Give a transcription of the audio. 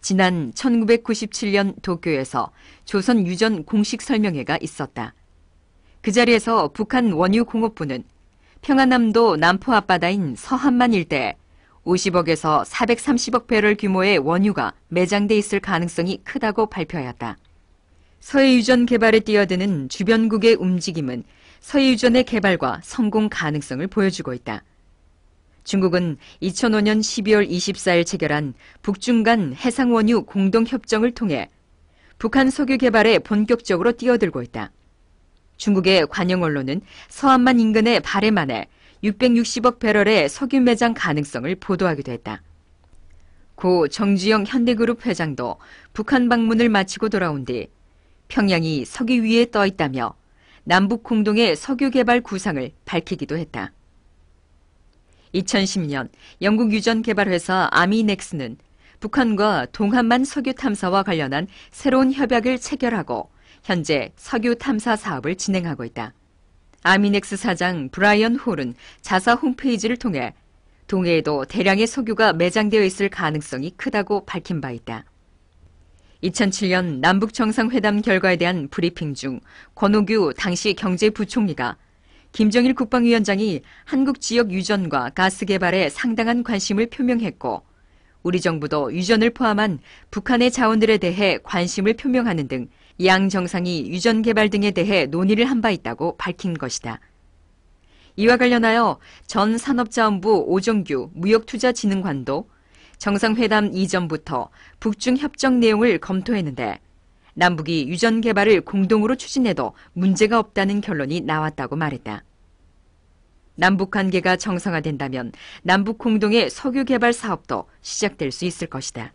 지난 1997년 도쿄에서 조선 유전 공식 설명회가 있었다. 그 자리에서 북한 원유공업부는 평안남도 남포 앞바다인 서한만 일대에 50억에서 430억 배럴 규모의 원유가 매장돼 있을 가능성이 크다고 발표하였다. 서해유전 개발에 뛰어드는 주변국의 움직임은 서해유전의 개발과 성공 가능성을 보여주고 있다. 중국은 2005년 12월 24일 체결한 북중 간 해상원유 공동협정을 통해 북한 석유 개발에 본격적으로 뛰어들고 있다. 중국의 관영 언론은 서한만 인근의 발해만에 660억 배럴의 석유 매장 가능성을 보도하기도 했다. 고 정주영 현대그룹 회장도 북한 방문을 마치고 돌아온 뒤 평양이 석유 위에 떠 있다며 남북 공동의 석유 개발 구상을 밝히기도 했다. 2010년 영국 유전 개발 회사 아미넥스는 북한과 동한만 석유 탐사와 관련한 새로운 협약을 체결하고 현재 석유 탐사 사업을 진행하고 있다. 아미넥스 사장 브라이언 홀은 자사 홈페이지를 통해 동해에도 대량의 석유가 매장되어 있을 가능성이 크다고 밝힌 바 있다. 2007년 남북 정상회담 결과에 대한 브리핑 중 권오규 당시 경제부총리가 김정일 국방위원장이 한국 지역 유전과 가스 개발에 상당한 관심을 표명했고 우리 정부도 유전을 포함한 북한의 자원들에 대해 관심을 표명하는 등 양 정상이 유전 개발 등에 대해 논의를 한 바 있다고 밝힌 것이다. 이와 관련하여 전 산업자원부 오정규 무역투자진흥관도 정상회담 이전부터 북중 협정 내용을 검토했는데 남북이 유전 개발을 공동으로 추진해도 문제가 없다는 결론이 나왔다고 말했다. 남북 관계가 정상화된다면 남북 공동의 석유 개발 사업도 시작될 수 있을 것이다.